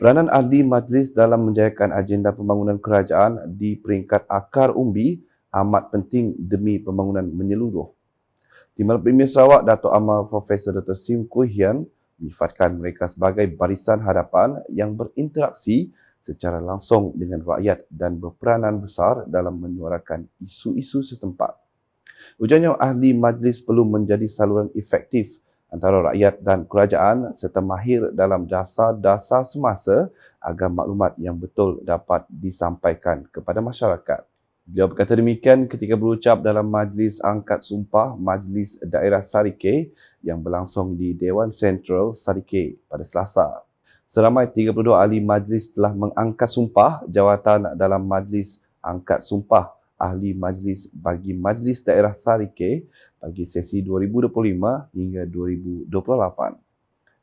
Peranan ahli majlis dalam menjayakan agenda pembangunan kerajaan di peringkat akar umbi amat penting demi pembangunan menyeluruh. Timbalan Premier Sarawak Dato' Amal Profesor Dr. Sim Kui Hian menyifatkan mereka sebagai barisan hadapan yang berinteraksi secara langsung dengan rakyat dan berperanan besar dalam menyuarakan isu-isu setempat. Ujarnya ahli majlis perlu menjadi saluran efektif antara rakyat dan kerajaan serta mahir dalam dasar-dasar semasa agar maklumat yang betul dapat disampaikan kepada masyarakat. Beliau berkata demikian ketika berucap dalam Majlis Angkat Sumpah Majlis Daerah Sarike yang berlangsung di Dewan Sentral Sarike pada Selasa. Seramai 32 ahli majlis telah mengangkat sumpah jawatan dalam Majlis Angkat Sumpah Ahli Majlis bagi Majlis Daerah Sarike bagi sesi 2025 hingga 2028.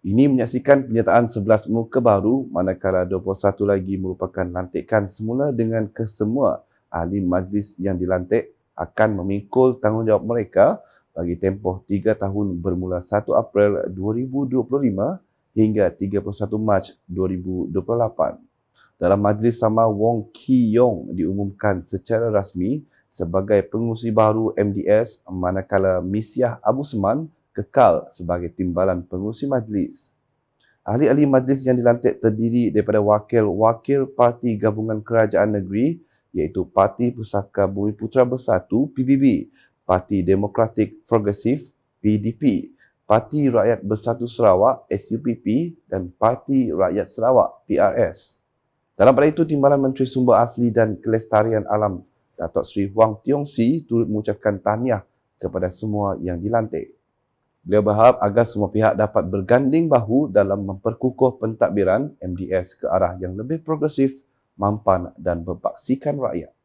Ini menyaksikan penyertaan 11 muka baru manakala 21 lagi merupakan lantikan semula dengan kesemua ahli majlis yang dilantik akan memikul tanggungjawab mereka bagi tempoh 3 tahun bermula 1 April 2025 hingga 31 Mac 2028. Dalam majlis sama Wong Ki Yong diumumkan secara rasmi sebagai pengurusi baru MDS manakala Misyah Abu Seman kekal sebagai timbalan pengurusi majlis. Ahli-ahli majlis yang dilantik terdiri daripada wakil-wakil parti gabungan kerajaan negeri iaitu Parti Pusaka Bumi Putera Bersatu PBB, Parti Demokratik Progresif PDP, Parti Rakyat Bersatu Sarawak SUPP dan Parti Rakyat Sarawak PRS. Dalam pada itu, Timbalan Menteri Sumber Asli dan Kelestarian Alam Datuk Seri Huang Tiong Si turut mengucapkan tahniah kepada semua yang dilantik. Beliau berharap agar semua pihak dapat berganding bahu dalam memperkukuh pentadbiran MDS ke arah yang lebih progresif, mampan dan berbaksikan rakyat.